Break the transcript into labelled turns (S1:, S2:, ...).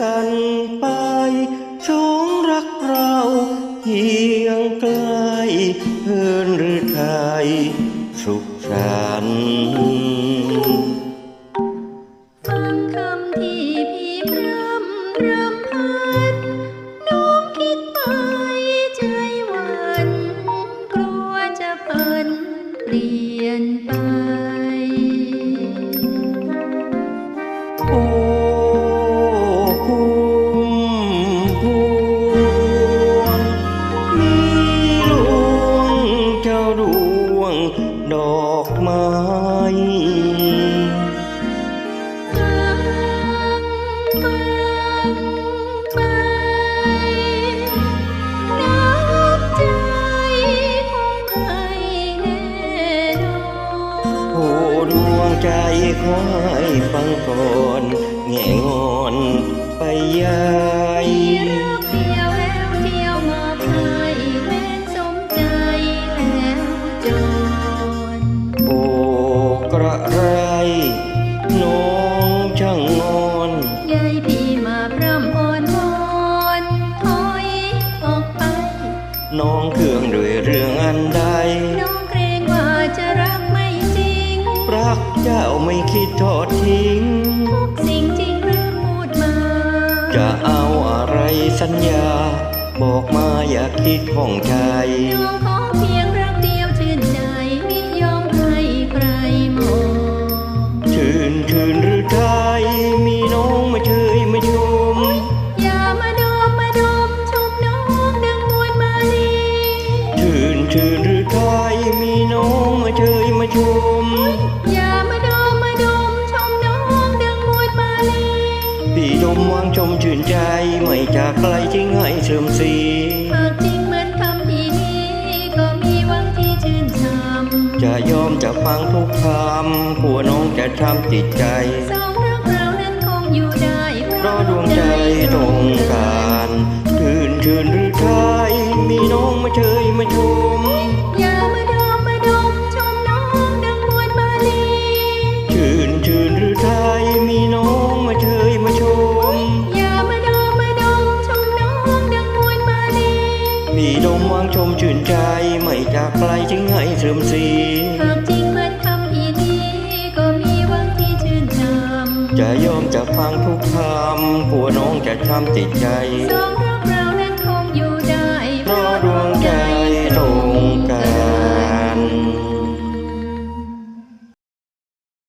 S1: กันไปชงรักเราเพียงไกลเพื่อนหรือไทยสุขสันต์ ดอกไม้
S2: ฟังฟังไปน้ำใจคงให้แน่นอน
S1: โอ้ดวงใจขอให้ฟังก่อนแง่งอนไปยา น้องเครื่องด้วยเรื่องอันใด น
S2: ้องเกรงว่าจะรักไม่จริง
S1: รักเจ้าไม่คิดทอดทิ้ง ท
S2: ุกสิ่งจริงหรือพูดมา จะ
S1: เอาอะไรสัญญา บอกมาอย่าคิดของใจ น้
S2: องขอเพียงรัก
S1: ชื่นชื่นหรือไทยมีน้องมาเชยมาชม
S2: อย่ามาดมมาดมชมน้องดังมวลมาลี
S1: พี่ดมวางชมชื่นใจไม่จากไกลจึงให้เสื่อมเสีห
S2: ากจริงเหมือนคำพี่นี้ก็มีหวังที่ชื่นชมจ
S1: ะยอมจะฟังทุกคำกลัวน้องจะทำจิตใจ
S2: สองรักเรานั้นคงอยู่ได้เพราะดวงใจตรงกั
S1: นชื่นชื่นหรือไทยมีน้องมาเชยมาชม มีดมวางชมชื่นใจ ไม่จากไกลจึงให้เสื่อมเสียหา
S2: กทิ้งเพื่นคำอีนี้ก็มีหวังที่ชื่นชมจ
S1: ะยอมจะฟังทุกคำผัวน้องจะทำติดใจส
S2: องรักเรานั้นคงอยู่ได้ เพราะดวงใจตรงกัน